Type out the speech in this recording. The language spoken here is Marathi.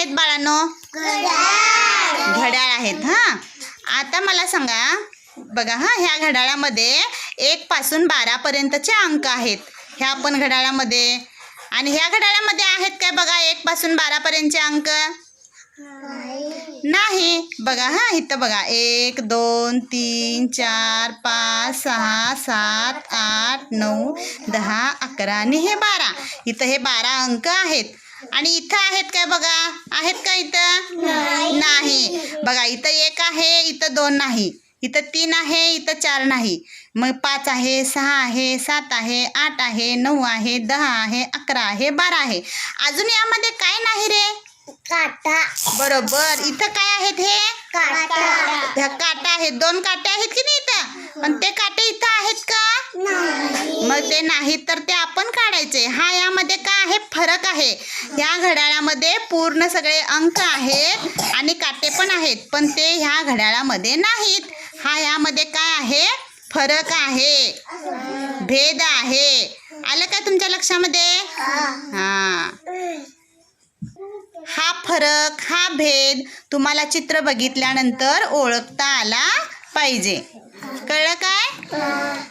आहेत बाळांनो? घड्याळ आहेत हा? आता मला सांगा बघा हा ह्या घड्याळामध्ये एक पासून बारा पर्यंतचे अंक आहेत. ह्या पण घड्याळामध्ये. आणि ह्या घड्याळामध्ये आहेत काय बघा एक पासून बारा पर्यंतचे अंक? नाही. बघा हा इथं बघा. एक दोन तीन चार पाच सहा सात आठ नऊ दहा अकरा आणि हे बारा. इथं हे बारा अंक आहेत. आणि इथं आहेत काय बघा? आहेत का इथं? नाही. बघा इथं एक आहे इथं दोन नाही. इथं तीन आहे इथं चार नाही. मग पाच आहे सहा आहे सात आहे आठ आहे नऊ आहे दहा आहे अकरा आहे बारा आहे. अजून यामध्ये काय नाही रे? काटा. बरोबर. इथं काय आहेत हे? काटा. काटा आहेत. दोन काटे आहेत की नाही इथं? पण ते काटे इथं आहेत का? मग ते नाहीत तर काढायचे. हा यामध्ये काय आहे? फरक आहे. या घड्याळामध्ये पूर्ण सगळे अंक आहेत आणि काटे पण आहेत पण ते ह्या घड्याळामध्ये नाहीत. हा यामध्ये काय आहे? फरक आहे. भेद आहे. आलं का तुमच्या लक्षामध्ये? हा. हा फरक हा भेद तुम्हाला चित्र बघितल्यानंतर ओळखता आला पाहिजे. कळलं काय?